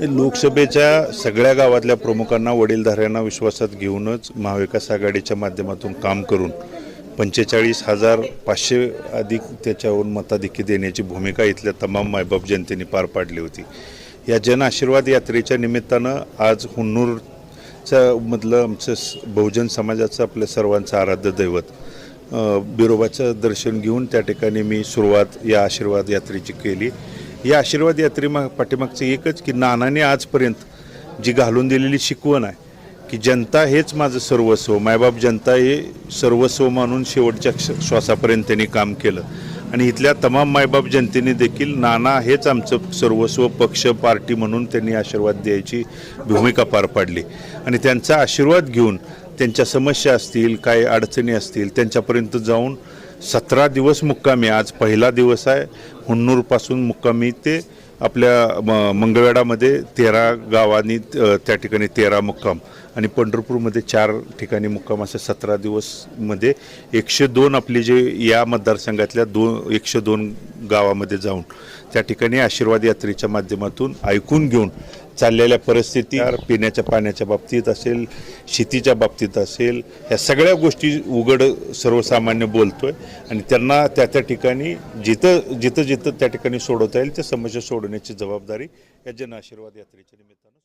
लोकसभेच्या सगळ्या गावातल्या प्रमुखांना वडीलधाऱ्यांना विश्वासात घेऊनच महाविकास आघाडीच्या माध्यमातून काम करून पंचेचाळीस हजार पाचशे अधिक त्याच्यावरून मताधिक्य देण्याची भूमिका इथल्या तमाम मायबाप जनतेने पार पाडली होती. या जन आशीर्वाद यात्रेच्या निमित्तानं आज हुन्नूरचं मधलं आमचं बहुजन समाजाचं आपल्या सर्वांचं आराध्य दैवत बिरोबाचं दर्शन घेऊन त्या ठिकाणी मी सुरुवात या आशीर्वाद यात्रेची केली. या आशीर्वाद यात्रेमाग पाठीमागचं एकच की नानाने आजपर्यंत जी घालून दिलेली शिकवण आहे की जनता हेच माझं सर्वस्व मायबाप जनता हे सर्वस्व मानून शेवटच्या श्वासापर्यंत त्यांनी काम केलं. आणि इथल्या तमाम मायबाप जनतेने देखील नाना हेच आमचं सर्वस्व पक्ष पार्टी म्हणून त्यांनी आशीर्वाद द्यायची भूमिका पार पाडली. आणि त्यांचा आशीर्वाद घेऊन त्यांच्या समस्या असतील काय अडचणी असतील त्यांच्यापर्यंत जाऊन सतरा दिवस मुक्कामी. आज पहिला दिवस आहे. हुन्नूरपासून मुक्कामी ते आपल्या म मंगळवेडामध्ये तेरा गावांनी त्या ठिकाणी तेरा मुक्काम. आणि पंढरपूरमध्ये चार ठिकाणी मुक्काम. असे सतरा दिवसमध्ये एकशे दोन आपले जे या मतदारसंघातल्या दोन एकशे दोन गावामध्ये जाऊन त्या ठिकाणी आशीर्वाद यात्रेच्या माध्यमातून ऐकून घेऊन चाललेल्या परिस्थिती पिण्याच्या पाण्याच्या बाबतीत असेल शेतीच्या बाबतीत असेल ह्या सगळ्या गोष्टी उघड सर्वसामान्य बोलतोय आणि त्यांना त्या त्या ठिकाणी जिथं जिथं जिथं त्या ठिकाणी सोडवता येईल त्या समस्या सोडवण्याची जबाबदारी या जन आशीर्वाद यात्रेच्या निमित्तानं